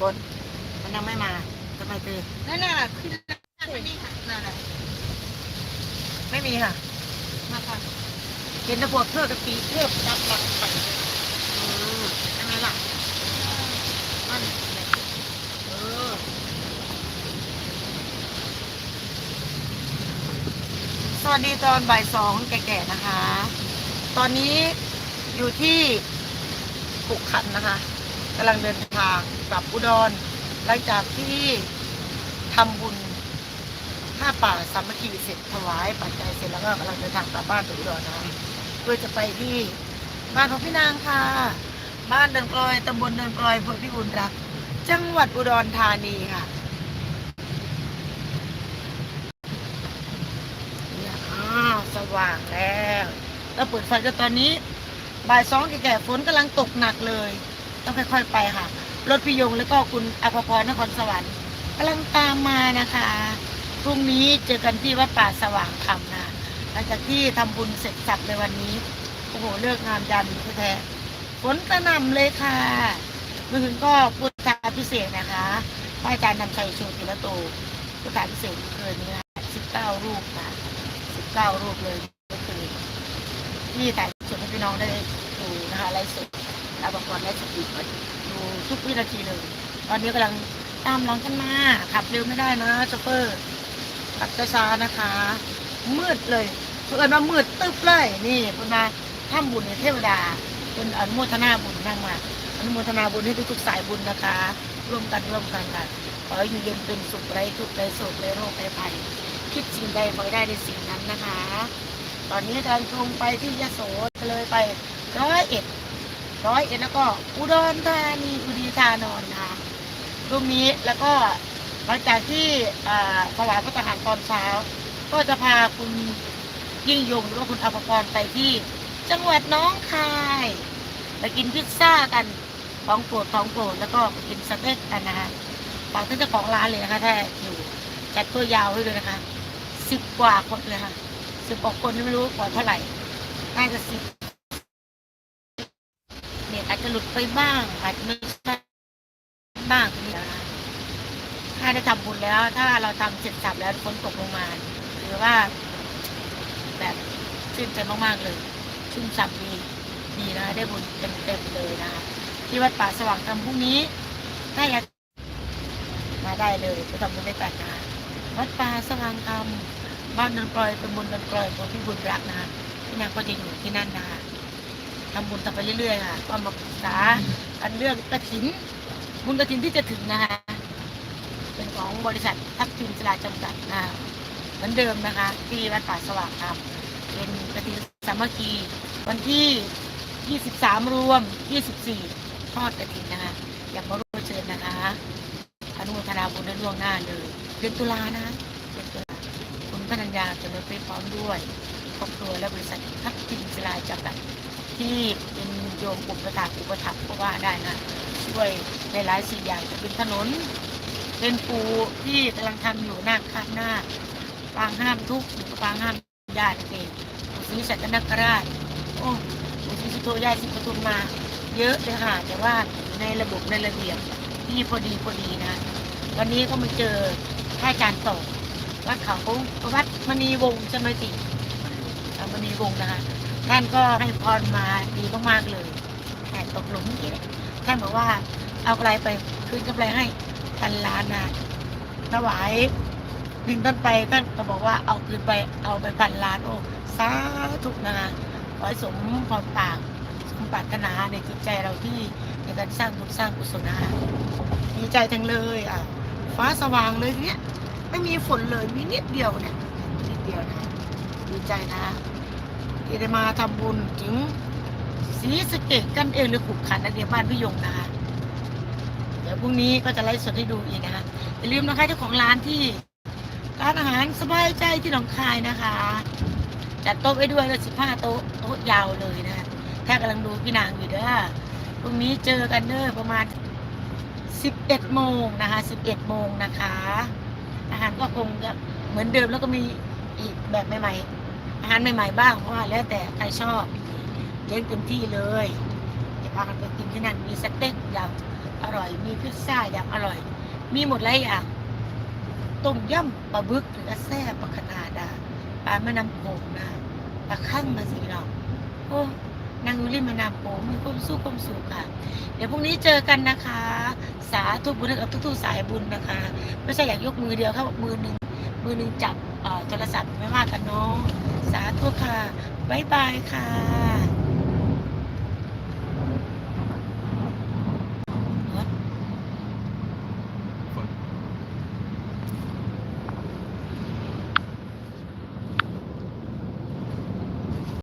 ฝนมันยังไม่มาทำไมตือนั่นน่ะขึ้นนั่นไปนี่ค่ะนั่นน่ะไม่มีค่ะ มาค่ะเห็นแตะพวกเทือกกะปีเทือกจับหลักไปอืมใช่ไหมล่ะมันเออสวัสดีตอนบ่ายสองแก่ๆนะคะ ตอนนี้อยู่ที่ปุกขันนะคะ กำลังเดินทางกลับอุดร หลังจากที่ทำบุญผ้าป่าสามัคคีเสร็จถวายปัจจัยเสร็จแล้วก็กำลังเดินทางกลับบ้านตัวอุดรนะคะเพื่อจะไปที่บ้านของพี่นางค่ะ บ้านเดินกลอยตำบลเดินกลอยอำเภอพิบูลรัก จังหวัดอุดรธานีค่ะเนี่ยอ้าวสว่างแล้วแล้วเปิดไฟก็ตอนนี้บ่ายสองแก่ๆฝนกำลังตกหนักเลย ต้องค่อย ๆ ไปค่ะ รถพิยงแล้วก็คุณอภพรนครสวรรค์กำลังตามมานะคะพรุ่งนี้เจอกันที่วัดป่าสว่างธรรมนะหลังจากที่ทำบุญเสร็จสับในวันนี้โอ้โหเลิกงามยันแท้ฝนกระหน่ำเลยค่ะเมื่อคืนก็พุทธาพิเศษนะคะพระอาจารย์นำชัยโชติละโตพุทธาพิเศษเมื่อคืนนี้นะสิบเก้ารูปนะสิบเก้ารูปเลยเมื่อคืนที่ถ่ายสดให้พี่น้องได้ดูนะคะไลฟ์สด แล้วบางคนไลฟ์สดอีกก็ดูทุกวินาทีเลย ตอนนี้กำลังตามหลังกันมา ขับเร็วไม่ได้นะโชเฟอร์ขับช้าๆนะคะ มืดเลยเพื่อนว่ามืดตึ๊บเลยนี่เป็นมาถ้ำบุญในเทวดาเป็นอนุโมทนาบุญนั่งมาอนุโมทนาบุญให้ทุกๆสายบุญนะคะ ร่วมกันร่วมกันกันขอให้อยู่เย็นเป็นสุขไร้ทุกข์ไร้โศกไร้โรคไร้ภัยคิดสิ่งใดขอได้ในสิ่งนั้นนะคะ ตอนนี้กำลังตรงไปที่ยะโสเลยไปร้อยเอ็ด ร้อยเอ็ดแล้วก็อุดรธานีอุดีธานนท์นะคะตรงนี้แล้วก็หลังจากที่ถวายพระทหารตอนเช้า ก็จะพาคุณยิ่งยงหรือว่าคุณอภพรไปที่ จังหวัดน้องคายไปกินพิซซ่ากันของโปรดของโปรดแล้วก็กินสเต็กกันนะคะฝากท่านเจ้าของร้านเลยนะคะถ้าอยู่จัดตัวยาวให้เลยนะคะสิบกว่าคนเลยค่ะสิบกว่าคนไม่รู้กว่าเท่าไหร่น่าจะสิบ อาจจะหลุดไปบ้าง อาจจะไม่ใช่บ้างนี่นะคะถ้าได้ทำบุญแล้ว ถ้าเราทำเสร็จสับแล้วฝนตกลงมาหรือว่า แบบชื่นใจมากๆเลยชุ่มฉ่ำดีดีนะได้บุญเต็มๆเลยนะคะที่วัดป่าสว่างธรรมพรุ่งนี้ถ้าอยากมาได้เลยไปทำบุญได้วยกันนะวัดป่าสว่างธรรมบ้านนันกลอยตำบลนันกลอยของพี่บุญรักนะคะพี่นางก็จะอยู่ที่นั่นนะคะ ทำบุญต่อไปเรื่อยๆค่ะก็มาปรึกษากันเรื่องกระถิน บุญกระถินที่จะถึงนะคะเป็นของบริษัททัพทิมสลาจำกัดนะเหมือนเดิมนะคะ ที่วัดป่าสว่างธรรมเป็นกระถินสามัคคี วันที่ 23 รวม 24 ทอดกระถินนะคะ อยากมาร่วมเชิญนะคะอนุโมทนาบุญในล่วงหน้าเลยเดือนตุลานะเดือนตุลาคุณพนัญญาจะมาไปพร้อมด้วยครอบครัวและบริษัททัพทิมศิลาจำกัด ที่เป็นโยมอุปถากอุปถัมภ์ก็ว่าได้นะช่วยในหลายสิ่งอย่างจะเป็นถนน เป็นปูที่กำลังทำอยู่หน้าข้างหน้าปางห้ามทุกข์ปางห้ามญาติเองปู่ศรีสัตนคราชโอ้ปู่ศรีสุโธยายศรีปทุมมา เยอะเลยค่ะแต่ว่าในระบบในระเบียบที่พอดีพอดีนะ วันนี้ก็มาเจอพระอาจารย์ต่อวัดเขาวัดมณีวงศ์ใช่ไหมติอ่ามณีวงศ์นะคะ ท่านก็ให้พรมาดีมากๆเลยแต่ตกหลุมนี่ท่านบอกว่าเอาอะไรไปคืนกำไรให้พันล้านนะถวายดินต้นไปท่านก็บอกว่าเอาคืนไปเอาไปพันล้านโอ้สาธุนะคะขอให้สมพรปากสมปรารถนาในจิตใจเราที่ในการสร้างบุญสร้างกุศลนะคะดีใจจังเลยอะฟ้าสว่างเลยเนี่ยไม่มีฝนเลยมีนิดเดียวเนี่ยนิดเดียวนะดีใจนะ ที่ได้มาทำบุญถึงสีสะเกตกันเองหรือขุกขันนักเรียบ้านพี่ยงนะคะ เดี๋ยวพรุ่งนี้ก็จะไลฟ์สดให้ดูอีกนะคะอย่าลืมนะคะเจ้าของร้านที่ร้านอาหารสบายใจที่หนองคายนะคะ จัดโต๊ะไว้ด้วยแล้วสิบห้าโต๊ะโต๊ะยาวเลยนะถ้ากำลังดูพี่นางอยู่เด้อพรุ่งนี้เจอกันเด้อประมาณสิบเอ็ดโมงนะคะสิบเอ็ดโมงนะคะ อาหารก็คงจะเหมือนเดิมแล้วก็มีอีกแบบใหม่ๆ อาหารใหม่ๆบ้างเพราะว่าแล้วแต่ใครชอบเลี้ยงเต็มที่เลยจะพากันไปกินที่นั่นมีสเต็กอย่างอร่อย มีพิซซ่าอย่างอร่อย มีหมดหลายอย่างต้มยำปลาบึกหรือแซ่บปลาขนาดาปลาแม่น้ำโขงนะปลาข้างมาสิเราโอ้นางอยู่ริมแม่น้ำโขงมีความสุขความสุขค่ะ เดี๋ยวพรุ่งนี้เจอกันนะคะ สาธุบุญกับทุกๆสายบุญนะคะ ไม่ใช่อยากยกมือเดียวครับมือหนึ่งมือหนึ่งจับโทรศัพท์ไม่ว่ากันเนาะาธุค่ะ บ๊ายบายค่ะ